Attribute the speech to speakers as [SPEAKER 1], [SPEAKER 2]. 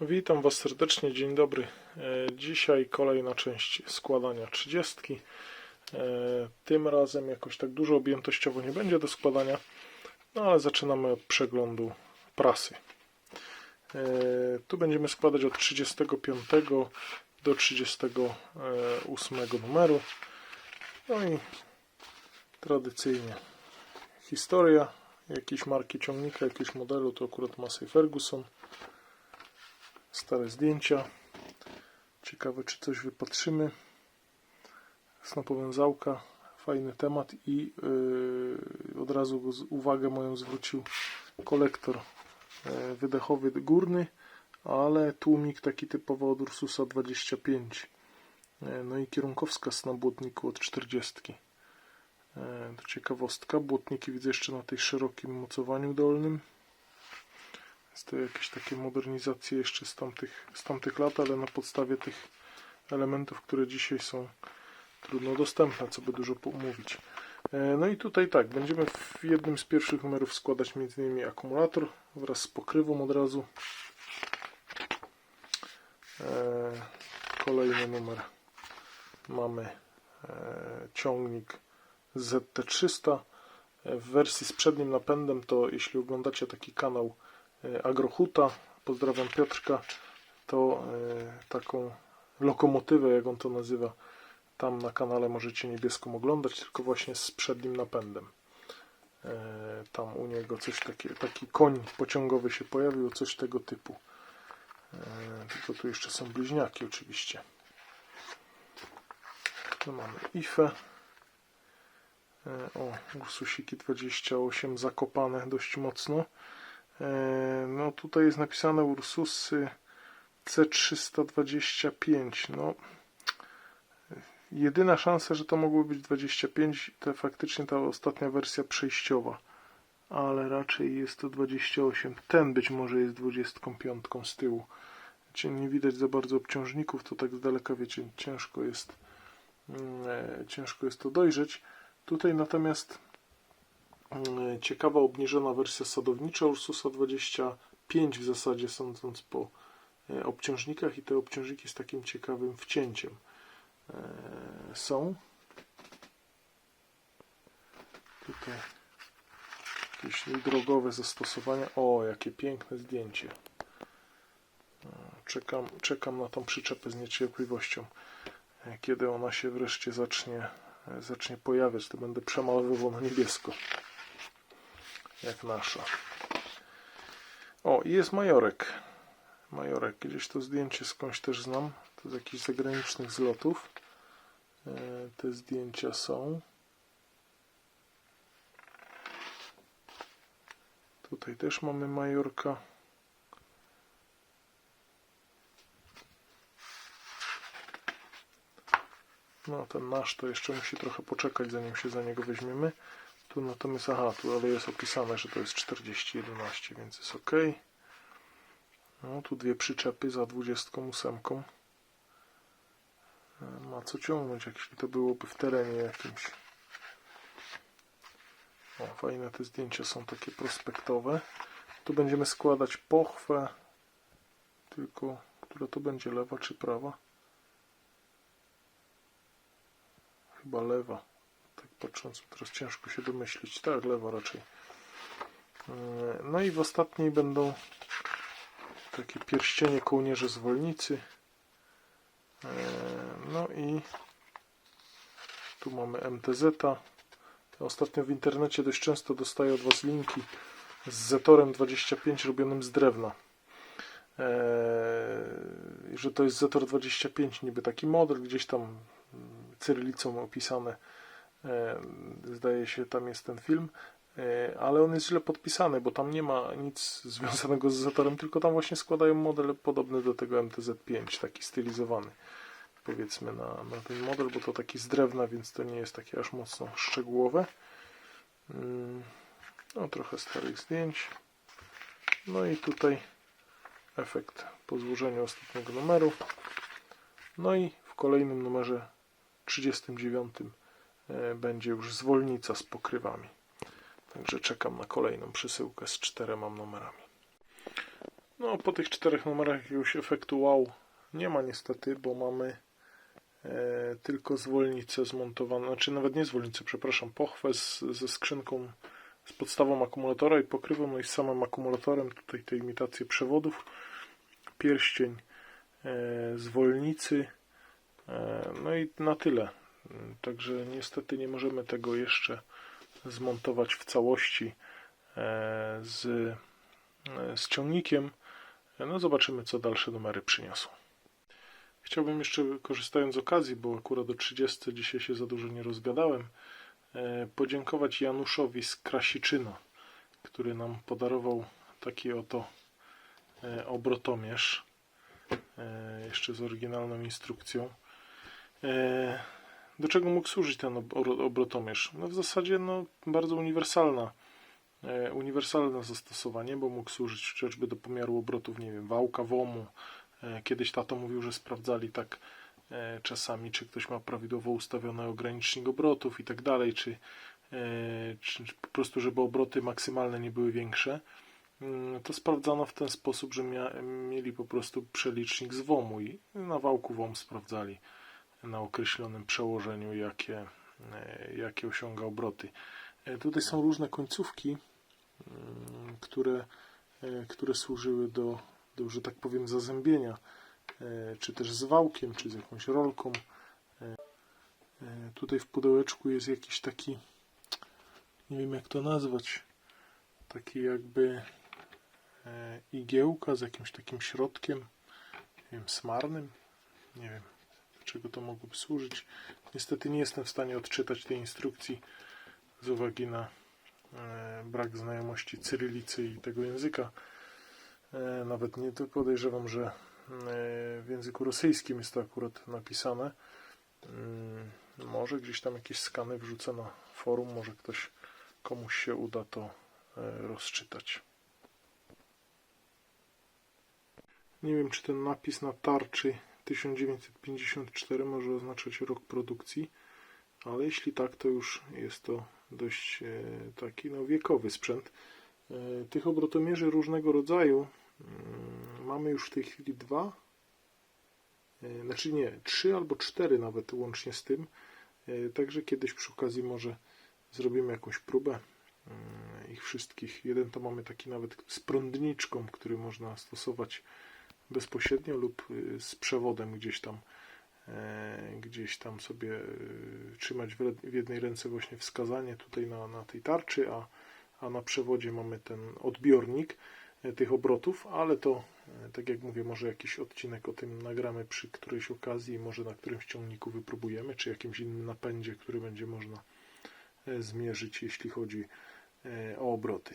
[SPEAKER 1] Witam Was serdecznie, dzień dobry. E, Dzisiaj kolejna część składania 30. E, Tym razem jakoś tak dużo objętościowo nie będzie do składania, no ale zaczynamy od przeglądu prasy. E, Tu będziemy składać od 35 do 38 numeru. No i tradycyjnie historia, jakieś marki ciągnika, jakiegoś modelu, to akurat Massey Ferguson stare zdjęcia. Ciekawe, czy coś wypatrzymy. Snopowiązałka, fajny temat i yy, od razu uwagę moją zwrócił kolektor yy, wydechowy górny, ale tłumik taki typowo od Ursusa 25. Yy, no i kierunkowska na błotniku od 40. Yy, To ciekawostka. Błotniki widzę jeszcze na tej szerokim mocowaniu dolnym. To jakieś takie modernizacje jeszcze z tamtych, z tamtych lat, ale na podstawie tych elementów, które dzisiaj są trudno dostępne, co by dużo mówić. No i tutaj tak, będziemy w jednym z pierwszych numerów składać m.in. akumulator wraz z pokrywą od razu. E, Kolejny numer mamy e, ciągnik ZT300 w wersji z przednim napędem to jeśli oglądacie taki kanał e, Agrohuta, pozdrawiam Piotrka, to e, taką lokomotywę, jak on to nazywa, tam na kanale możecie niebieską oglądać, tylko właśnie z przednim napędem. E, Tam u niego coś takie, taki koń pociągowy się pojawił, coś tego typu. E, Tylko tu jeszcze są bliźniaki oczywiście. Tu mamy IFE. E, O, Ursusiki 28 zakopane dość mocno. E, No tutaj jest napisane Ursusy C325. No, jedyna szansa, że to mogło być 25, to faktycznie ta ostatnia wersja przejściowa. Ale raczej jest to 28. Ten być może jest 25 z tyłu. Wiecie, nie widać za bardzo obciążników, to tak z daleka wiecie, ciężko jest mm, e, ciężko jest to dojrzeć. Tutaj natomiast ciekawa obniżona wersja sadownicza Ursusa 25 w zasadzie sądząc po e, obciążnikach i te obciążniki z takim ciekawym wcięciem e, są. Tutaj jakieś drogowe zastosowania. O, jakie piękne zdjęcie. E, Czekam, czekam na tą przyczepę z niecierpliwością. E, Kiedy ona się wreszcie zacznie, e, zacznie pojawiać, to będę przemalowywał na niebiesko. Jak nasza. O, i jest majorek. Majorek. Gdzieś to zdjęcie skądś też znam. To z jakichś zagranicznych zlotów. E, Te zdjęcia są. Tutaj też mamy majorka. No ten nasz to jeszcze musi trochę poczekać zanim się za niego weźmiemy. Tu natomiast, aha, tu ale jest opisane, że to jest 4011, więc jest ok. No tu dwie przyczepy za 28. E, Ma co ciągnąć, jeśli to byłoby w terenie jakimś. O, fajne te zdjęcia są takie prospektowe. Tu będziemy składać pochwę, tylko która to będzie lewa czy prawa? Chyba lewa. Patrząc, teraz ciężko się domyślić. Tak, lewa raczej. Yy, No i w ostatniej będą takie pierścienie kołnierze zwolnicy. Yy, No i tu mamy MTZ. -a. Ostatnio w internecie dość często dostaję od Was linki z Zetorem 25 robionym z drewna. Eee, że to jest Zetor 25, niby taki model, gdzieś tam cyrylicą opisane. Eee, zdaje się, tam jest ten film, Eee, ale on jest źle podpisany, bo tam nie ma nic związanego z Zetorem, tylko tam właśnie składają model podobny do tego MTZ5, taki stylizowany powiedzmy na, na ten model, bo to taki z drewna, więc to nie jest takie aż mocno szczegółowe. Mm, No, trochę starych zdjęć. No i tutaj efekt po złożeniu ostatniego numeru. No i w kolejnym numerze 39 e, będzie już zwolnica z pokrywami. Także czekam na kolejną przesyłkę z czterema numerami. No, po tych czterech numerach jakiegoś efektu wow nie ma niestety, bo mamy e, tylko zwolnicę zmontowaną, znaczy nawet nie zwolnicę, przepraszam, pochwę z, ze skrzynką, z podstawą akumulatora i pokrywą, no i z samym akumulatorem, tutaj te imitacje przewodów, pierścień e, zwolnicy, e, no i na tyle. Także niestety nie możemy tego jeszcze zmontować w całości e, z, e, z ciągnikiem. No zobaczymy, co dalsze numery przyniosą. Chciałbym jeszcze, korzystając z okazji, bo akurat do 30 dzisiaj się za dużo nie rozgadałem, e, podziękować Januszowi z Krasiczyna, który nam podarował taki oto obrotomierz, jeszcze z oryginalną instrukcją. Do czego mógł służyć ten ob- obrotomierz? No w zasadzie no, bardzo uniwersalna e, uniwersalne zastosowanie, bo mógł służyć chociażby do pomiaru obrotów, nie wiem, wałka, WOMu. E, Kiedyś tato mówił, że sprawdzali tak e, czasami, czy ktoś ma prawidłowo ustawiony ogranicznik obrotów i tak dalej, czy, e, czy po prostu, żeby obroty maksymalne nie były większe. Mm, To sprawdzano w ten sposób, że mia- mieli po prostu przelicznik z WOMu i na wałku WOM sprawdzali na określonym przełożeniu, jakie, e, jakie osiąga obroty. E, Tutaj są różne końcówki, mm, które, e, które służyły do, do, że tak powiem, zazębienia, czy też z wałkiem, czy z jakąś rolką. Tutaj w pudełeczku jest jakiś taki, nie wiem jak to nazwać, taki jakby igiełka z jakimś takim środkiem, nie wiem, smarnym, nie wiem czego to mogłoby służyć. Niestety nie jestem w stanie odczytać tej instrukcji z uwagi na e, brak znajomości cyrylicy i tego języka. E, nawet nie podejrzewam, że e, w języku rosyjskim jest to akurat napisane. Mm, Może gdzieś tam jakieś skany wrzucę na forum, może ktoś komuś się uda to rozczytać. Nie wiem, czy ten napis na tarczy 1954 może oznaczać rok produkcji, ale jeśli tak, to już jest to dość e, taki no, wiekowy sprzęt. E, Tych obrotomierzy różnego rodzaju mm, mamy już w tej chwili dwa, e, znaczy nie, trzy albo cztery nawet łącznie z tym. Także kiedyś przy okazji może zrobimy jakąś próbę mm, ich wszystkich. Jeden to mamy taki nawet z prądniczką, który można stosować bezpośrednio lub y, z przewodem gdzieś tam e, gdzieś tam sobie y, trzymać w jednej ręce właśnie wskazanie tutaj na, na tej tarczy, a, a na przewodzie mamy ten odbiornik e, tych obrotów, ale to e, tak jak mówię, może jakiś odcinek o tym nagramy przy którejś okazji, może na którymś ciągniku wypróbujemy, czy jakimś innym napędzie, który będzie można zmierzyć, jeśli chodzi o obroty.